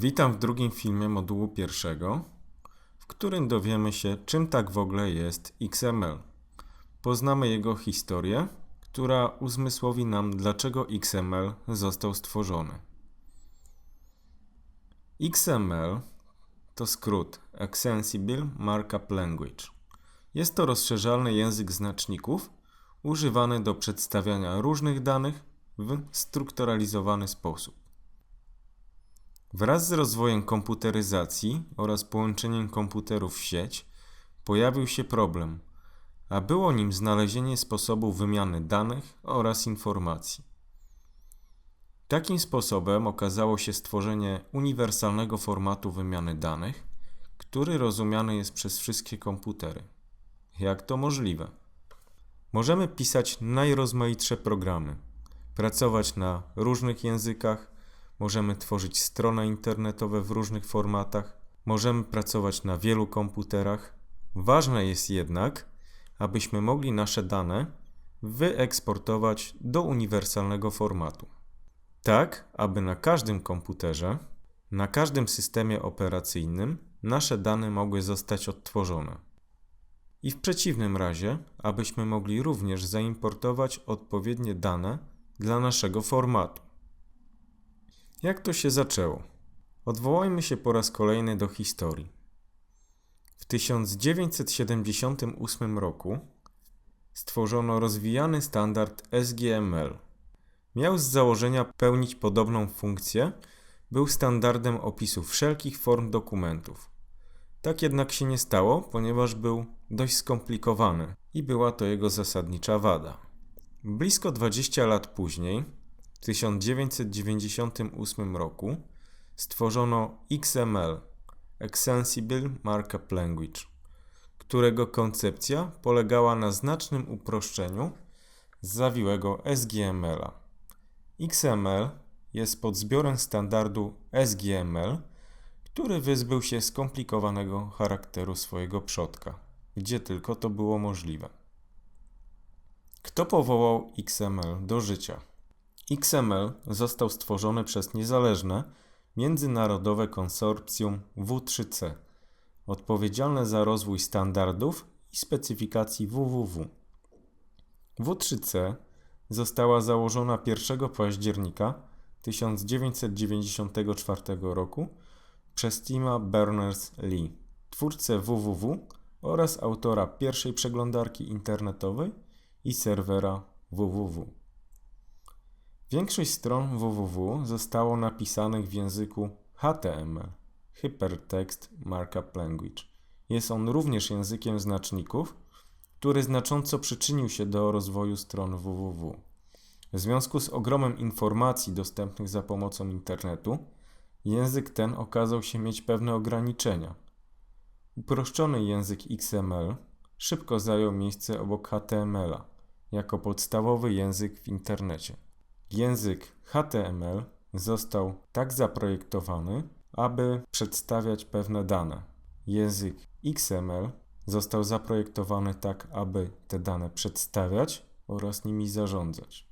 Witam w drugim filmie modułu pierwszego, w którym dowiemy się, czym tak w ogóle jest XML. Poznamy jego historię, która uzmysłowi nam, dlaczego XML został stworzony. XML to skrót Extensible Markup Language. Jest to rozszerzalny język znaczników używany do przedstawiania różnych danych w strukturalizowany sposób. Wraz z rozwojem komputeryzacji oraz połączeniem komputerów w sieć pojawił się problem, a było nim znalezienie sposobu wymiany danych oraz informacji. Takim sposobem okazało się stworzenie uniwersalnego formatu wymiany danych, który rozumiany jest przez wszystkie komputery. Jak to możliwe? Możemy pisać najrozmaitsze programy, pracować na różnych językach, możemy tworzyć strony internetowe w różnych formatach, możemy pracować na wielu komputerach. Ważne jest jednak, abyśmy mogli nasze dane wyeksportować do uniwersalnego formatu. Tak, aby na każdym komputerze, na każdym systemie operacyjnym nasze dane mogły zostać odtworzone. I w przeciwnym razie, abyśmy mogli również zaimportować odpowiednie dane dla naszego formatu. Jak to się zaczęło? Odwołajmy się po raz kolejny do historii. W 1978 roku stworzono rozwijany standard SGML. Miał z założenia pełnić podobną funkcję, był standardem opisu wszelkich form dokumentów. Tak jednak się nie stało, ponieważ był dość skomplikowany i była to jego zasadnicza wada. Blisko 20 lat później, w 1998 roku, stworzono XML Extensible Markup Language, którego koncepcja polegała na znacznym uproszczeniu zawiłego SGML-a. XML jest podzbiorem standardu SGML, który wyzbył się skomplikowanego charakteru swojego przodka, gdzie tylko to było możliwe. Kto powołał XML do życia? XML został stworzony przez niezależne, międzynarodowe konsorcjum W3C, odpowiedzialne za rozwój standardów i specyfikacji www. W3C została założona 1 października 1994 roku przez Tima Berners-Lee, twórcę www oraz autora pierwszej przeglądarki internetowej i serwera www. Większość stron www zostało napisanych w języku HTML Hypertext Markup Language. Jest on również językiem znaczników, który znacząco przyczynił się do rozwoju stron www. W związku z ogromem informacji dostępnych za pomocą internetu, język ten okazał się mieć pewne ograniczenia. Uproszczony język XML szybko zajął miejsce obok HTML-a jako podstawowy język w internecie. Język HTML został tak zaprojektowany, aby przedstawiać pewne dane. Język XML został zaprojektowany tak, aby te dane przedstawiać oraz nimi zarządzać.